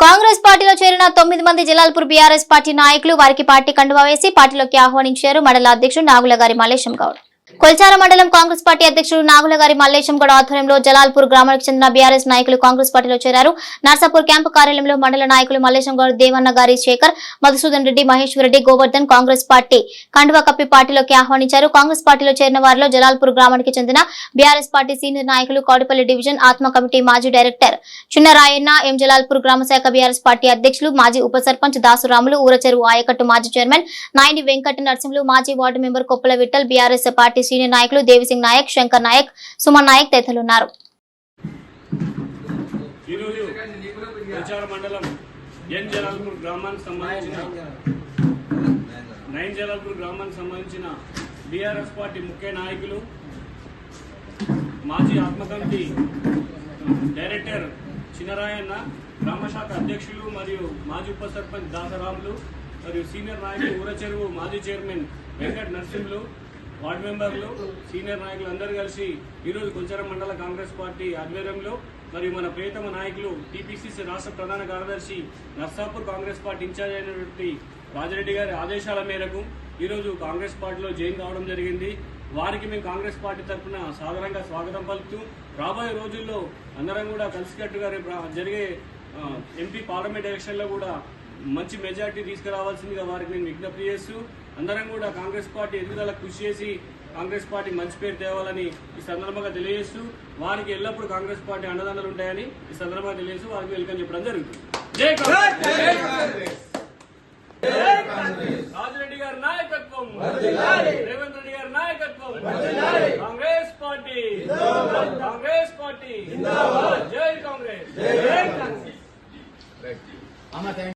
కాంగ్రెస్ పార్టీలో చేరిన తొమ్మిది మంది జలాల్పూర్ బీఆర్ఎస్ పార్టీ నాయకులు వారికి పార్టీ కండువా వేసి పార్టీలోకి ఆహ్వానించారు మండల అధ్యక్షుడు నాగుల గారి మల్లేశం గౌడ్. కొల్చార మండలం కాంగ్రెస్ పార్టీ అధ్యక్షుడు నాగుల గారి మల్లేశం ఆధ్వర్యంలో జలాల్పూర్ గ్రామానికి చెందిన బీఆర్ఎస్ నాయకులు కాంగ్రెస్ పార్టీలో చేరారు. నర్సాపూర్ క్యాంపు కార్యాలయంలో మండల నాయకులు మల్లేశంగౌడ్ దేవన్న గారి శేఖర్ మధుసూదన్ రెడ్డి మహేశ్వర్ రెడ్డి గోవర్ధన్ కాంగ్రెస్ పార్టీ కండువా కప్పి పార్టీలోకి ఆహ్వానించారు. కాంగ్రెస్ పార్టీలో చేరిన వారిలో జలాల్పూర్ గ్రామానికి చెందిన బీఆర్ఎస్ పార్టీ సీనియర్ నాయకులు కౌడిపల్లి డివిజన్ ఆత్మ కమిటీ మాజీ డైరెక్టర్ చిన్నరాయన్న ఎం జలాల్పూర్ గ్రామశాఖ బీఆర్ఎస్ పార్టీ అధ్యక్షులు మాజీ ఉప సర్పంచ్ దాసురాములు ఊరచెరువు ఆయకట్టు మాజీ చైర్మన్ నాయని వెంకట నరసింహులు మాజీ ward member Koppala Vithal BRS party party senior నాయకులు దేవిసింగ్ నాయక్ శంకర్ నాయక్ సుమన్ నాయక్ తదితరులు ఉన్నారు నైన్ జలాల్పూర్ గ్రామానికి సంబంధించిన బీఆర్ఎస్ పార్టీ ముఖ్య నాయకులు మాజీ ఆత్మకమిటీ డైరెక్టర్ చినరాయన్న గ్రామశాఖ అధ్యక్షులు మరియు మాజీ ఉప సర్పంచ్ దాసరాములు మరియు సీనియర్ నాయకులు ఊరచెరువు మాజీ చైర్మన్ వెంకట నరసింహులు వార్డు మెంబర్లు సీనియర్ నాయకులు అందరూ కలిసి ఈరోజు కొంచెరం మండల కాంగ్రెస్ పార్టీ ఆధ్వర్యంలో మరియు మన ప్రియతమ నాయకులు టీపీసీసీ రాష్ట్ర ప్రధాన కార్యదర్శి నర్సాపూర్ కాంగ్రెస్ పార్టీ ఇన్ఛార్జ్ అయినటువంటి రాజరెడ్డి గారి ఆదేశాల మేరకు ఈరోజు కాంగ్రెస్ పార్టీలో జాయిన్ కావడం జరిగింది. వారికి మేము కాంగ్రెస్ పార్టీ తరఫున సాధారణంగా స్వాగతం పలుకుతూ రాబోయే రోజుల్లో అందరం కూడా కలిసికట్టుగా రేపు జరిగే ఎంపీ పార్లమెంట్ ఎలక్షన్లో కూడా మంచి మెజార్టీ తీసుకురావాల్సిందిగా వారికి నేను విజ్ఞప్తి చేస్తూ అందరం కూడా కాంగ్రెస్ పార్టీ ఎదుగుదల కృషి చేసి కాంగ్రెస్ పార్టీ మంచి పేరు తేవాలని ఈ సందర్భంగా తెలియజేస్తూ వారికి ఎల్లప్పుడూ కాంగ్రెస్ పార్టీ అండదండలు ఉంటాయని ఈ సందర్భంగా తెలియజేస్తూ వారికి వెల్కమ్ చెప్పడం జరుగుతుంది. జై కాంగ్రెస్! గారి నాయకత్వం! రేవంత్ రెడ్డి గారి నాయకత్వం! కాంగ్రెస్ పార్టీ! కాంగ్రెస్ పార్టీ! జై కాంగ్రెస్!